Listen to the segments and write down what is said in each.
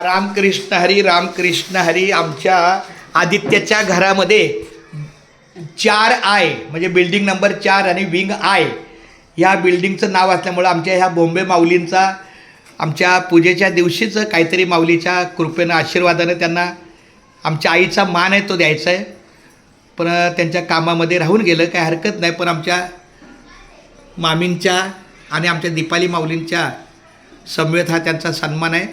रामकृष्ण हरी रामकृष्ण हरी आमच्या आदित्यच्या घरामध्ये चार आय म्हणजे बिल्डिंग नंबर चार आणि विंग आय ह्या बिल्डिंगचं नाव असल्यामुळं आमच्या ह्या बॉम्बे माऊलींचा आमच्या पूजेच्या दिवशीच काहीतरी माऊलीच्या कृपेनं आशीर्वादानं त्यांना आमच्या आईचा मान आहे तो द्यायचा आहे. पण त्यांच्या कामामध्ये राहून गेलं काही हरकत नाही. पण आमच्या मामींच्या आणि आमच्या दीपाली माऊलींच्या समवेत हा त्यांचा सन्मान आहे.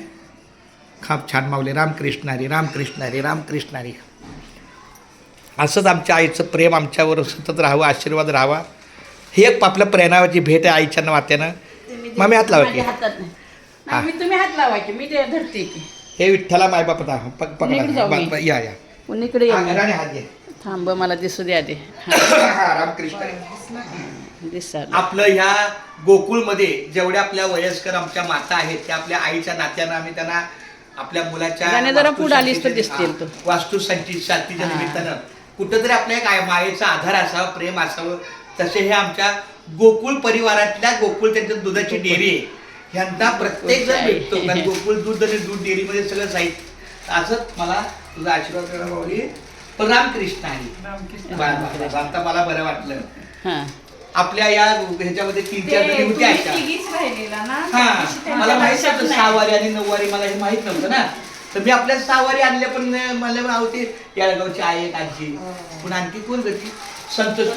खूप छान माऊली रामकृष्ण हरी रामकृष्ण हरी रामकृष्ण हरी. असंच आमच्या आईचं प्रेम आमच्यावर सतत राहावं आशीर्वाद राहावा. ही एक आपल्या प्रेरणाची भेट आहे आईच्या नात्यानं. मग मी हात लावा की. माझ्या हातात नाही. हा. नाही, मी तुम्ही हात लावायचे मी धरते हे विठ्ठला मायबाप आता पक कुणीकडे जाऊ मी? पकडा या या. कुणीकडे हात थांब मला दिसू द्या ते. रामकृष्ण आपलं ह्या गोकुळमध्ये जेवढ्या आपल्या वयस्कर आमच्या माता आहेत त्या आपल्या आईच्या नात्यानं आम्ही त्यांना आपल्या मुलाच्या जरा पुढं आलीस तर दिसतील तू. वास्तुशांती शांतीच्या हा. निमित्तानं. कुठंतरी आपल्या एक आय- मायेचा आधार असावा प्रेम असावं. तसे हे आमच्या गोकुळ परिवारातल्या गोकुळ त्यांच्या दुधाची डेअरी आहे. ह्यांना प्रत्येक जण भेटतो. कारण गोकुळ दूध आणि दूध डेअरीमध्ये सगळं साहित्य. असंच मला तुझा आशीर्वाद करा माऊली पण रामकृष्ण. आहे. आता मला बरं वाटलं. हां. आपल्या या ह्याच्यामध्ये तीन चार जणी होत्या अशा. राहिलेला ना? हा मला माहीत नव्हतं सहावारी आणि नऊवारी मला हे माहीत नव्हतं ना. तर मी आपल्या सहावारी आणल्या पण मला नाव ते याळगावची आई एक आजी. पण आणखी कोण गती संतोष.